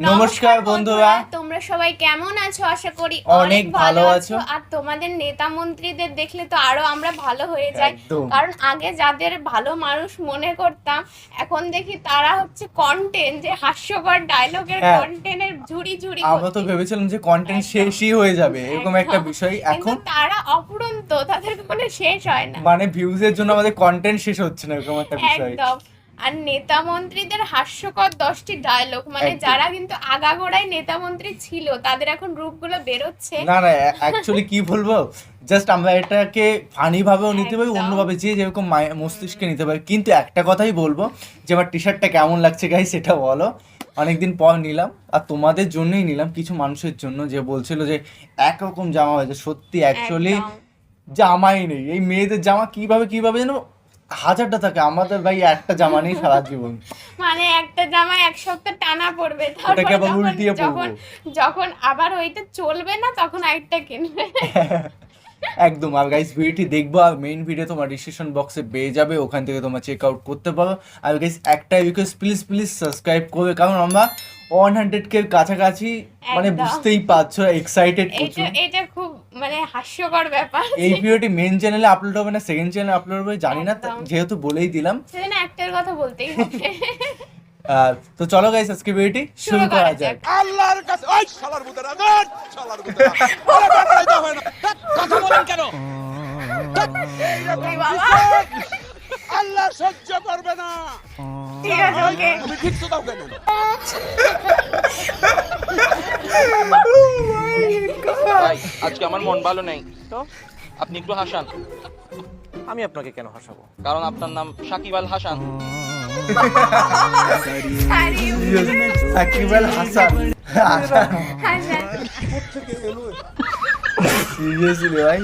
নমস্কার বন্ধুরা। তোমরা সবাই কেমন আছো? আশা করি অনেক ভালো আছো। আর তোমাদের নেতা মন্ত্রীদের দেখলে তো আরও আমরা ভালো হয়ে যাই। কারণ আগে যাদের ভালো মানুষ মনে করতাম এখন দেখি তারা হচ্ছে কন্টেন্ট যে হাস্যকর ডায়লগের হ্যাঁ। কন্টেন্টের ঝুড়ি ঝুড়ি আমরা তো ভেবেছিলাম যে কন্টেন্ট শেষই হয়ে যাবে এরকম একটা বিষয়। এখন তারা অপুরন্ত তাদের কোনো শেষ হয় না। মানে ভিউজের জন্য আমাদের কন্টেন্ট শেষ হচ্ছে না এরকম একটা বিষয়। একদম। আর নেতা মন্ত্রীদের হাস্যকর দশটি ডায়লগ মানে যারা কিন্তু আগাগোড়াই নেতা মন্ত্রী ছিল তাদের এখন রূপগুলো বেরোচ্ছে। না না অ্যাকচুয়ালি কি বলব? জাস্ট আমরা এটাকে ফানি ভাবেও নিতে পারি। অন্যভাবে যে যেরকম মস্তিষ্কে নিতে পারি। কিন্তু একটা কথাই বলব যে আমার টি শার্টটা কেমন লাগছে গাই সেটা বলো। অনেকদিন পর নিলাম আর তোমাদের জন্যই নিলাম কিছু মানুষের জন্য যে বলছিল যে একরকম জামা হয়েছে। সত্যি অ্যাকচুয়ালি জামাই নেই। এই মেয়েদের জামা কীভাবে কীভাবে যেন হাজারটা থাকে আমাদের ভাই একটা জামা নেই সারা জীবন। মানে একটা জামা এক সপ্তাহ টানা পড়বে তারপর। যখন যখন আবার ওইটা চলবে না তখন আরেকটা কিনবে। একদম আর গাইস ভিডিওটি দেখব আর মেইন ভিডিও তোমার ডিসক্রিপশন বক্সে পেয়ে যাবে ওখান থেকে তোমরা চেক আউট করতে পারো। আর গাইস একটাই রিকোয়েস্ট প্লিজ প্লিজ সাবস্ক্রাইব করবে কারণ আমরা ওয়ান হান্ড্রেড কে কাছাকাছি মানে বুঝতেই পারছ এক্সাইটেড এটা এটা খুব মানে হাস্যকর ব্যাপার এই ভিডিওটি মেইন চ্যানেলে আপলোড হবে না সেকেন্ড চ্যানেলে আপলোড হবে জানি না যেহেতু বলেই দিলাম। সেদিন একটার কথা বলতেই তো চলো গাইস আজকে ভিডিওটি শুরু শুরু করা যাক। আল্লাহর কাছে ওই শালার বুতেরা ধর শালার বুতেরা কথা বলেন কেন? বাবা। আল্লাহ সহ্য করবে না। ঠিক আছে ওকে। তুমি ঠিক তো দাও কেন? ভাই আজকে আমার মন ভালো নেই। তো আপনি একটু হাসান। আমি আপনাকে কেন হাসাবো? কারণ আপনার নাম সাকিব আল হাসান। সাকিব আল হাসান। হাসান। সিরিয়াসলি ভাই?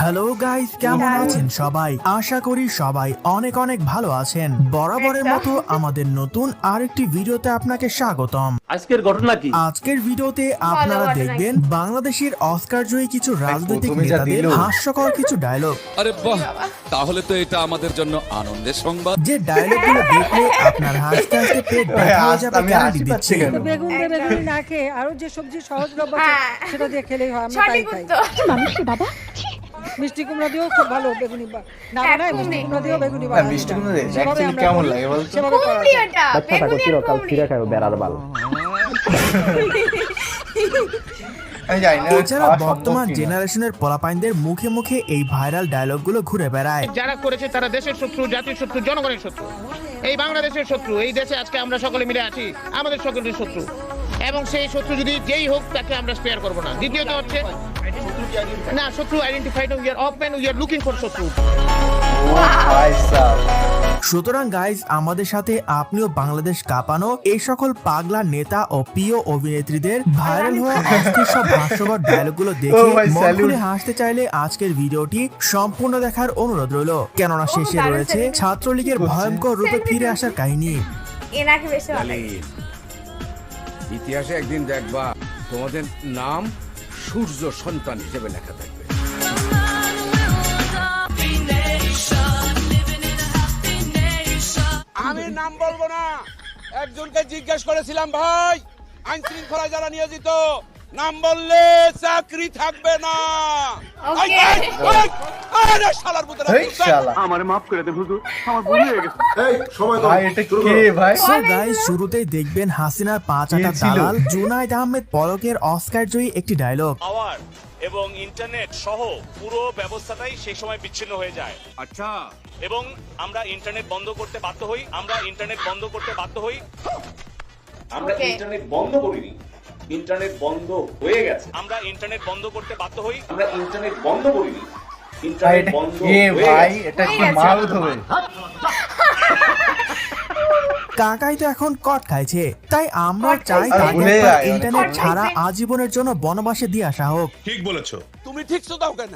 হ্যালো গাইস কেমন আছেন সবাই? আশা করি সবাই অনেক অনেক ভালো আছেন। বরাবরের মতো আমাদের নতুন আরেকটি ভিডিওতে আপনাকে স্বাগতম। আজকের ঘটনা কি? আজকের ভিডিওতে আপনারা দেখবেন বাংলাদেশের অস্কার জয়ী কিছু রাজনৈতিক নেতাদের হাস্যকর কিছু ডায়লগ আরে বাহ তাহলে তো এটা আমাদের জন্য আনন্দের সংবাদ। যে ডায়লগগুলো দেখলে আপনার হাসতে হাসতে পেট ব্যথা হয়ে যাবে আমি গ্যারান্টি হাসি পাচ্ছি দিচ্ছি। কেন? বেগুন বেগুনি না খেয়ে আরও যে সবজি সহজলভ্য হ্যাঁ। সেটা দিয়ে খেলেই হয় আমরা তাই খাই উত্তর। মিষ্টি কুমড়া দিয়েও খুব ভালো বেগুনি বা- না মিষ্টি কুমড়া দিয়েও বেগুনি না, মিষ্টি কুমড়া দিয়ে সেভাবে কেমন লাগে কুমড়ি। বেগুনি এছাড়া বর্তমান জেনারেশনের পোলাপাইনদের মুখে মুখে এই ভাইরাল ডায়লগগুলো ঘুরে বেড়ায়। যারা করেছে তারা দেশের শত্রু জাতির শত্রু জনগণের শত্রু। এই বাংলাদেশের শত্রু এই দেশে আজকে আমরা সকলে মিলে আছি আমাদের সকলের শত্রু। এবং সেই শত্রু যদি যেই হোক তাকে আমরা স্পেয়ার করব না। দ্বিতীয়ত হচ্ছে না শত্রু identified we are open we are looking for শত্রু সুতরাং গাইজ আমাদের সাথে আপনিও বাংলাদেশ কাঁপানো এই সকল পাগলা নেতা ও প্রিয় অভিনেত্রীদের ভাইরাল হওয়া সব হাস্যকর ডায়লগগুলো দেখে Oh, মন খুলে হাসতে চাইলে আজকের ভিডিওটি সম্পূর্ণ দেখার অনুরোধ রইল। কেননা শেষে রয়েছে ছাত্রলীগের ভয়ঙ্কর রূপে ফিরে আসার কাহিনী। এনাকে বেশি ভালো ইতিহাসে একদিন দেখবা তোমাদের নাম সূর্য সন্তান হিসেবে লেখা থাকবে। আমি নাম বলব না। একজনকে জিজ্ঞেস করেছিলাম, ভাই আইন শৃঙ্খলায় যারা নিয়োজিত নাম বললে চাকরি থাকবে না। হয়ে শুরুতেই দেখবেন হাসিনার পাঁচ আটা দালাল জুনাইদ আহমেদ পলকের অস্কার জয়ী একটি ডায়লগ পাওয়ার এবং ইন্টারনেট সহ পুরো ব্যবস্থাটাই সেই সময় বিচ্ছিন্ন হয়ে যায়। আচ্ছা। এবং আমরা ইন্টারনেট বন্ধ করতে বাধ্য হই আমরা ইন্টারনেট বন্ধ করতে বাধ্য হই। আমরা ইন্টারনেট বন্ধ করিনি। ইন্টারনেট বন্ধ হয়ে গেছে। আমরা ইন্টারনেট বন্ধ করতে বাধ্য হই। আমরা ইন্টারনেট বন্ধ করিনি। ভাই এটা কে ভাই? এটা কি মাল ধরে? কাকাই তো এখন কট খাইছে। তাই আমরা চাই তাকে ইন্টারনেট ছাড়া আজীবনের জন্য বনবাসে দিয়ে আসা হোক। ঠিক বলেছ। তুমি ঠিক তো দাও কেন?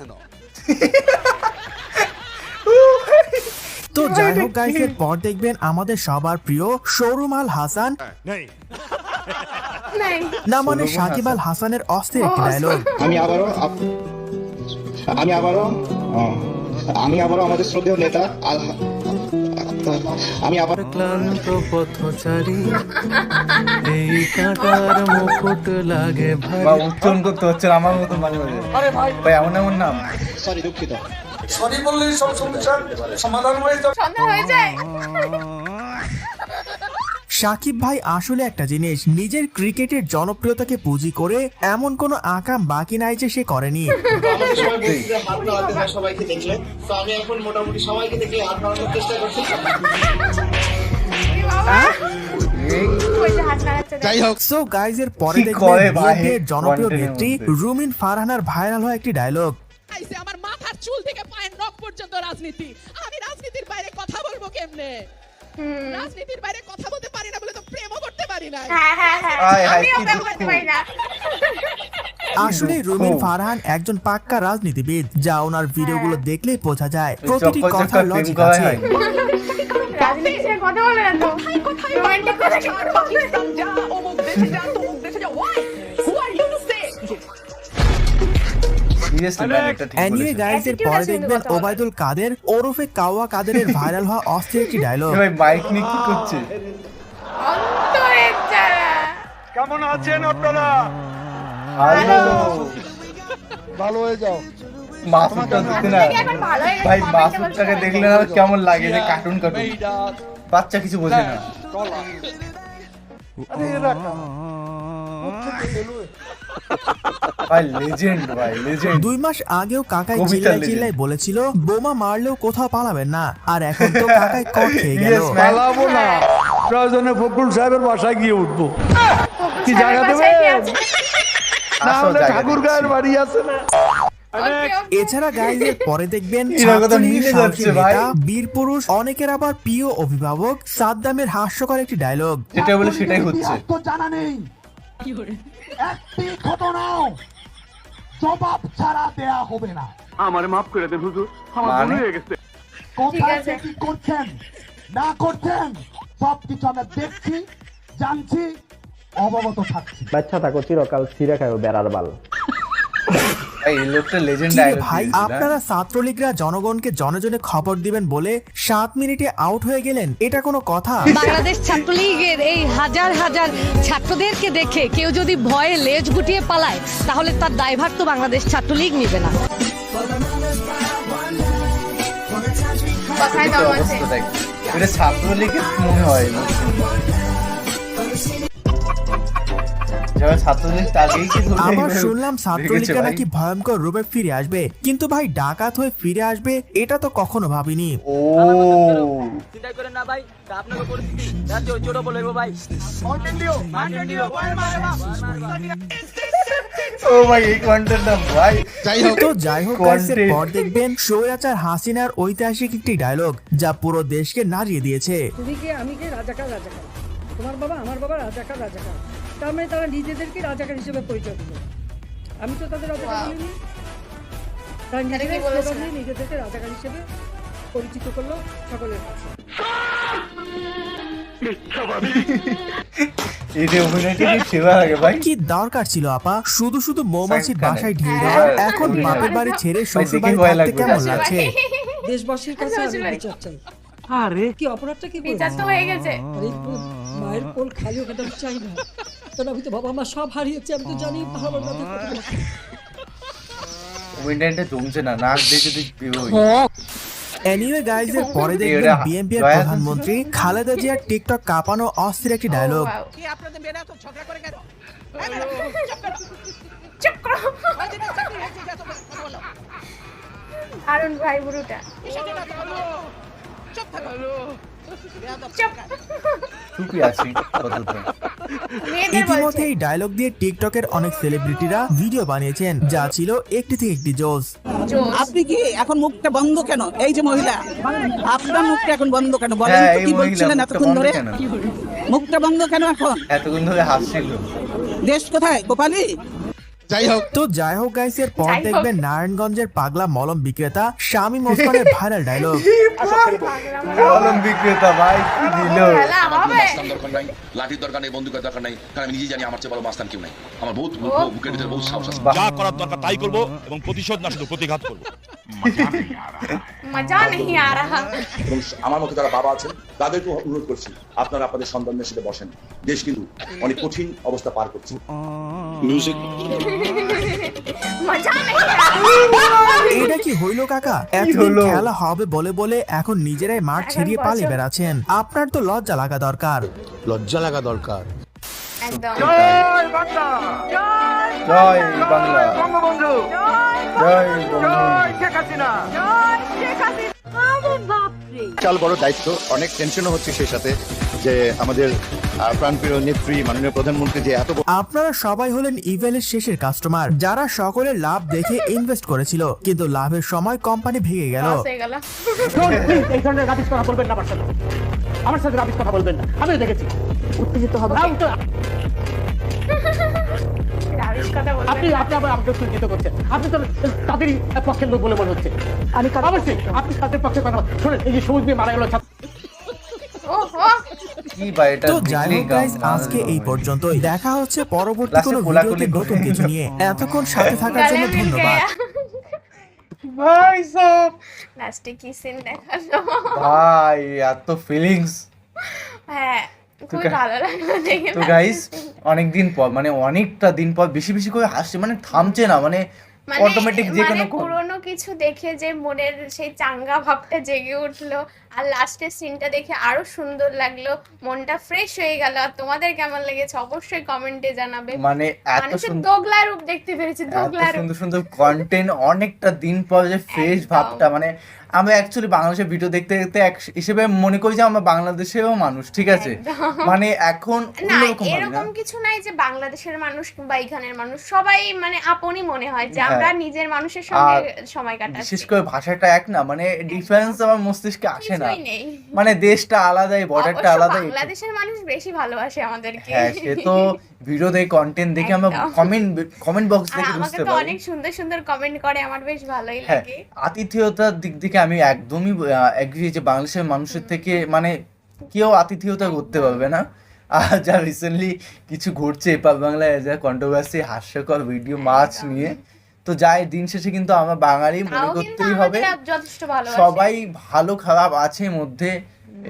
তো যাই হোক গাইস এর পর দেখবেন আমাদের সবার প্রিয় শোরুম আল হাসান নাই। না মানে সাকিব আল হাসানের অস্থির একটি ডায়লগ আমি আবারও আমি আবারও আমি আবারও আমাদের শ্রদ্ধেয় নেতা আল আমি আবার ক্লান্ত পথচারী এই কাটার মুকুট লাগে ভাই বা উচ্চারণ করতে হচ্ছে আমার মতো মাঝে মাঝে। ভাই। এমন এমন নাম। সরি দুঃখিত সন্ধ্যা হয়ে যায়। সাকিব ভাই আসলে একটা জিনিস নিজের ক্রিকেটের জনপ্রিয়তাকে পুঁজি করে এমন কোনো আকাম বাকি নাই যে সে করেনি। সবাইকে দেখলে। তো আমি এখন মোটামুটি সবাইকে দেখলে হাত নাড়ানোর চেষ্টা করছি। ওই যে হাত নাড়াচ্ছে দেখ। যাই হোক। সো গাইজ এর পরে দেখবেন করে ভাই, BNP এর জনপ্রিয় নেত্রী রুমিন ফারহানার ভাইরাল হওয়া একটি ডায়লগ আমার মাথার চুল থেকে পায়ের নখ পর্যন্ত রাজনীতি। আমি রাজনীতির বাইরে কথা বলব কেমনে? রাজনীতির বাইরে কথা বলতে পারি না হ্যাঁ হ্যাঁ হ্যাঁ। আসলে রুমিন ফারহান একজন পাক্কা রাজনীতিবিদ যা ওনার ভিডিওগুলো দেখলেই বোঝা যায় প্রতিটি কথার লজিক আছে। কথা বলে না তো? পরে দেখবেন ওবায়দুল কাদের ওরফে কাওয়া কাদেরের ভাইরাল হওয়া অস্থির একটি ডায়লগ ভাই মাইক নিয়ে কি করছে? কেমন আছেন আপনারা? ভালো হয়ে যাও। মাসুদটা দেখতে না। থেকে এখন ভালো গেছে, ভাই comment এ বলছে মাসুদটাকে দেখলে না কেমন লাগে যে কার্টুন কার্টুন বাচ্চা কিছু বোঝে না। ভাই লেজেন্ড ভাই লেজেন্ড দুই মাস আগেও কাকাই চিল্লাই চিল্লাই বলেছিল বোমা মারলেও কোথাও পালাবেন না। আর এখন তো কাকাই কট খেয়ে গেল। পালাবো না। প্রয়োজনে ফখরুল সাহেবের বাসায় গিয়ে উঠবো। কি জায়গা দেবে? না হলে ঠাকুর গায়ের বাড়ি আছে না. এছাড়া গাইজের পরে দেখবেন বীর পুরুষ অনেকের আবার প্রিয় অভিভাবক সাদ্দামের হাস্যকর একটি ডায়লগ যেটা বলে সেটাই হচ্ছে। তো জানা নেই। একটি ঘটনাও জবাব ছাড়া দেয়া হবে না। আমারে মাফ করে দেন হুজুর আমার মানে? ভুল হয়ে গেছে। কোথায় কি করছেন? না করছেন? সব কিছু আমরা দেখছি জানছি অবগত থাকছি। বাচ্চা থাকো চিরকাল ছিঁড়ে খাও বেড়ার বাল। ভাই আপনারা ছাত্রলীগরা জনগণকে জনে জনে খবর দিবেন বলে সাত মিনিটে আউট হয়ে গেলেন? এটা কোনো কথা? বাংলাদেশ ছাত্রলীগের এই হাজার হাজার ছাত্রদেরকে দেখে কেউ যদি ভয়ে লেজ গুটিয়ে পালায় তাহলে তার দায়ভার তো বাংলাদেশ ছাত্রলীগ নিবে না। কথায় দম আছে। এটা ছাত্রলীগের মনে হয় আবার শুনলাম ছাত্রলীগরা নাকি ভয়ঙ্কর রূপে ফিরে আসবে? কিন্তু ভাই ডাকাত হয়ে ফিরে আসবে এটা তো কখনো ভাবিনি। ও। চিন্তা করেন না ভাই পরিস্থিতি। ছোট তো যাই হোক. পর দেখবেন স্বৈরাচার হাসিনার ঐতিহাসিক একটি ডায়লগ যা পুরো দেশকে নাড়িয়ে দিয়েছে। তুমি কি আমি কি রাজাকার রাজাকার? তোমার বাবা আমার বাবা রাজাকার রাজাকার। তার মানে তারা নিজেদেরকে রাজাকার হিসেবে পরিচয় দিল। আমি তো তাদের রাজাকার. বলিনি। তারা নিজেদের? নিজেদেরকে রাজাকার হিসেবে পরিচিত করল সকলের কাছে। কি সেবা লাগে ভাই? কি দরকার ছিল আপা? শুধু শুধু মৌমাছির বাসায় ঢিল হ্যাঁ। দেওয়া। হ্যাঁ। এখন বাপের বাড়ি ছেড়ে শ্বশুর বাড়ি থাকতে কেমন লাগছে? দেশবাসীর কাছে আমি বিচার চাই। কি অপরাধটা কি বিচার তো হয়ে গেছে। মায়ের কোল খালি ওকে তো চাই না। কারণ আমি তো বাবা মা সব হারিয়েছি আমি তো জানি ভালো না জমছে না নাক দেখে বেরোই এনিওয়ে গাইজ এর পরে দেখবেন বিএনপি এর প্রধানমন্ত্রী খালেদা জিয়ার টিকটক কাঁপানো অস্থির একটি ডায়লগ Oh, কি আপনাদের মেয়েরা তো ঝগড়া করে কেন চুপ করো। আরুণ ভাই বুড়োটা। চুপ চুপই আছি ইতিমধ্যে এই ডায়লগ দিয়ে টিকটকের অনেক সেলিব্রিটিরা ভিডিও বানিয়েছেন যা ছিল একটি থেকে একটি জোস। আপনি কি এখন মুখটা বন্ধ কেন? এই যে মহিলা আপনার মুখটা এখন বন্ধ কেন? বলেন হ্যাঁ তো কি বলছিলেন মুখটা এতক্ষণ বন্ধ ধরে? কেন? মুখটা বন্ধ কেন এখন? এতক্ষণ ধরে হাসছিল। দেশ কোথায়? গোপালি? যাই হোক। তো যাই হোক গাইস এর পর দেখবেন নারায়ণগঞ্জের পাগলা মলম বিক্রেতা শামীম ওসমানের ভাইরাল ডায়লগ মলম বিক্রেতা ভাই কি দিল? দরকার নাই লাঠির দরকার নেই বন্দুকের দরকার নাই কারণ আমি নিজেই জানি আমার চেয়ে ভালো মাস্তান কেউ নাই। আমার বহুত বুকের ভিতরে বহুত সাহস আছে। যা করার দরকার তাই করব এবং প্রতিশোধ না শুধু প্রতিঘাত করব। মজা নেই আ রাহা এবং আমার মতো যারা বাবা আছেন তাদেরকেও অনুরোধ করছি আপনারা আপনাদের সন্তানদের সাথে বসেন। দেশ কিন্তু অনেক কঠিন অবস্থা পার করছে। রাহা এটা কি হইল কাকা? এতদিন খেলা হবে বলে বলে এখন নিজেরাই মাঠ ছেড়িয়ে পালিয়ে বেড়াচ্ছেন। আপনার তো লজ্জা লাগা দরকার। লজ্জা লাগা দরকার। একদম। জয় বাংলা। জয় বঙ্গবন্ধু বিশাল বড় দায়িত্ব অনেক টেনশনও হচ্ছে সেই সাথে যে আমাদের প্রাণপ্রিয় নেত্রী মাননীয় প্রধানমন্ত্রী যে এত আপনারা সবাই হলেন ইভেলের শেষের কাস্টমার যারা সকলের লাভ দেখে ইনভেস্ট করেছিল কিন্তু লাভের সময় কোম্পানি ভেঙে গেল। পাস হয়ে গেল। এই ধরনের রাবিশ কথা বলবেন না আমার সাথে। আমার সাথে রাবিশ কথা বলবেন না। আমিও দেখেছি। উত্তেজিত হবে বলবেন আপনি আপনি আবার আমাকে উত্তেজিত করছেন। আপনি তো তাদেরই পক্ষের লোক বলে মনে হচ্ছে। আমি অবশ্যই আপনি তাদের পক্ষে কথা শোনেন এই যে সবুজ মারা গেল ছাত্র তো যাই হোক গাইস আজকে এই পর্যন্তই। দেখা হচ্ছে পরবর্তী কোনো ভিডিওতে নতুন কিছু নিয়ে। এতক্ষণ সাথে থাকার জন্য ধন্যবাদ। ভাই সব লাস্টে কি সিন দেখাল। ভাই এত ফিলিংস হ্যাঁ খুবই গা- ভালো লাগল দেখে তো গাইস অনেকদিন পর মানে অনেকটা দিন পর বেশি বেশি করে হাসছে মানে থামছে না মানে মানে অটোমেটিক যে মানে কোনো কো- পুরোনো কিছু দেখে যে মনের সেই চাঙ্গা ভাবটা জেগে উঠল। আর লাস্টের সিনটা দেখে আরও সুন্দর লাগল। মনটা ফ্রেশ হয়ে গেল। আর তোমাদের কেমন লেগেছে? অবশ্যই কমেন্টে জানাবে। মানে এত সুন্দর দোগলা রূপ দেখতে পেরেছি দোগলা রূপ। সুন্দর সুন্দর কন্টেন্ট অনেকটা দিন পর যে ফ্রেশ ভাবটা। মানে আমরা অ্যাকচুয়ালি বাংলাদেশের ভিডিও দেখতে দেখতে এক হিসেবে মনে করি যে আমরা বাংলাদেশেও মানুষ ঠিক আছে? মানে এখন এরকম কিছু নাই যে বাংলাদেশের মানুষ কিংবা এখানের মানুষ। সবাই মানে আপনই মনে হয় যে হ্যাঁ। আমরা নিজের মানুষের সঙ্গে সময় কাটাচ্ছি। বিশেষ করে ভাষাটা এক না মানে ডিফারেন্স আমার মস্তিষ্কে আসে না। মানে দেশটা আলাদাই বর্ডারটা আলাদাই। বাংলাদেশের মানুষ বেশি ভালোবাসে আমাদেরকে। হ্যাঁ সে তো ভিডিও দেখে কন্টেন্ট দেখে আমরা কমেন্ট কমেন্ট বক্স দেখে বুঝতে পারি। অনেক সুন্দর সুন্দর কমেন্ট করে আমার বেশ ভালোই হ্যাঁ লাগে। আতিথেয়তার দিক থেকে আমি একদমই এগ্রি যে বাংলাদেশের মানুষের থেকে মানে কেউ আতিথেয়তা করতে পারবে না। আর যা রিসেন্টলি কিছু ঘটছে এপার বাংলায় যা কন্ট্রোভার্সি হাস্যকর ভিডিও মাছ নিয়ে। তো যাই দিন শেষে কিন্তু আমরা বাঙালি মনে করতেই হবে সবাই ভালো খারাপ আছে মধ্যে।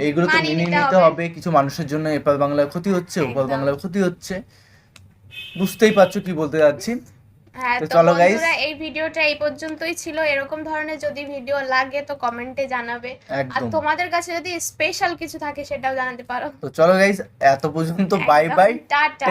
এইগুলো তো মেনে নিতে হবে। কিছু মানুষের জন্য এপার বাংলায় ক্ষতি হচ্ছে ওপার। বাংলায় ক্ষতি হচ্ছে। বুঝতেই পারছ কি বলতে যাচ্ছি? হ্যাঁ তো তো চলো guys। বন্ধুরা এই ভিডিওটা এই পর্যন্তই ছিল। এরকম ধরনের যদি ভিডিও লাগে তো কমেন্টে জানাবে। আর তোমাদের কাছে যদি স্পেশাল কিছু থাকে সেটাও জানাতে পারো। তো চলো গাইস এত পর্যন্ত বাই বাই টাটা।